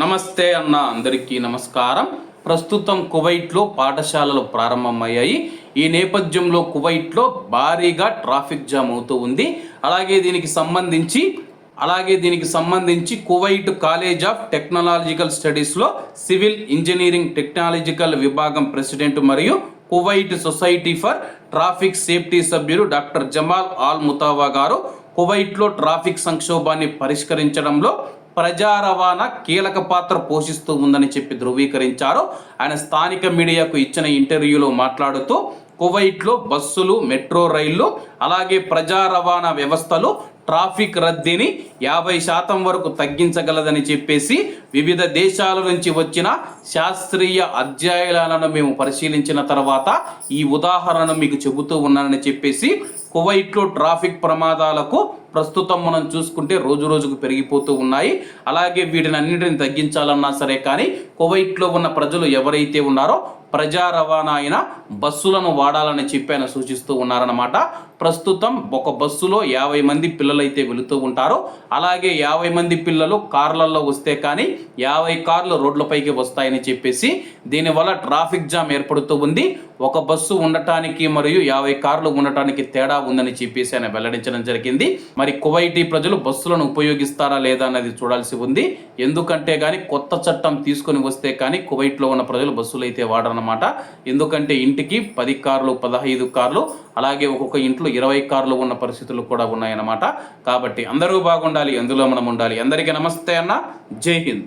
నమస్తే అన్న అందరికీ నమస్కారం. ప్రస్తుతం కువైట్లో పాఠశాలలు ప్రారంభమయ్యాయి. ఈ నేపథ్యంలో కువైట్లో భారీగా ట్రాఫిక్ జామ్ అవుతూ ఉంది. అలాగే దీనికి సంబంధించి అలాగే దీనికి సంబంధించి కువైట్ కాలేజ్ ఆఫ్ టెక్నాలజికల్ స్టడీస్లో సివిల్ ఇంజనీరింగ్ టెక్నాలజికల్ విభాగం ప్రెసిడెంట్ మరియు Kuwait Society for Traffic Safety సభ్యులు డాక్టర్ జమాల్ ఆల్ ముతావా గారు కువైట్లో ట్రాఫిక్ సంక్షోభాన్ని పరిష్కరించడంలో ప్రజా రవాణా కీలక పాత్ర పోషిస్తూ ఉందని చెప్పి ధృవీకరించారు. ఆయన స్థానిక మీడియాకు ఇచ్చిన ఇంటర్వ్యూలో మాట్లాడుతూ కువైట్లో బస్సులు మెట్రో రైళ్ళు అలాగే ప్రజా రవాణా వ్యవస్థలు ట్రాఫిక్ రద్దీని యాభై శాతం వరకు తగ్గించగలదని చెప్పేసి వివిధ దేశాల నుంచి వచ్చిన శాస్త్రీయ అధ్యయనాలను మేము పరిశీలించిన తర్వాత ఈ ఉదాహరణ మీకు చెబుతూ ఉన్నానని చెప్పేసి కువైట్లో ట్రాఫిక్ ప్రమాదాలకు ప్రస్తుతం మనం చూసుకుంటే రోజు రోజుకు పెరిగిపోతూ ఉన్నాయి. అలాగే వీటిని అన్నింటిని తగ్గించాలన్నా సరే కానీ కువైట్లో ఉన్న ప్రజలు ఎవరైతే ఉన్నారో ప్రజా రవాణా అయిన బస్సులను వాడాలని చెప్పి ఆయన సూచిస్తూ ఉన్నారన్నమాట. ప్రస్తుతం ఒక బస్సులో యాభై మంది పిల్లలైతే వెళుతూ ఉంటారు. అలాగే యాభై మంది పిల్లలు కార్లలో వస్తే కానీ యాభై కార్లు రోడ్లపైకి వస్తాయని చెప్పేసి దీనివల్ల ట్రాఫిక్ జామ్ ఏర్పడుతూ ఉంది. ఒక బస్సు ఉండటానికి మరియు యాభై కార్లు ఉండటానికి తేడా ఉందని చెప్పేసి ఆయన వెల్లడించడం జరిగింది. మరి కువైటీ ప్రజలు బస్సులను ఉపయోగిస్తారా లేదా అన్నది చూడాల్సి ఉంది. ఎందుకంటే కానీ కొత్త చట్టం తీసుకొని వస్తే కానీ కువైట్లో ఉన్న ప్రజలు బస్సులు అయితే వాడరన్నమాట. ఎందుకంటే ఇంటికి పది కార్లు పదహైదు కార్లు అలాగే ఒక్కొక్క ఇంట్లో ఇరవై కార్లు ఉన్న పరిస్థితులు కూడా ఉన్నాయన్నమాట. కాబట్టి అందరూ బాగుండాలి అందులో మనం ఉండాలి. అందరికీ నమస్తే అన్న. జై హింద్.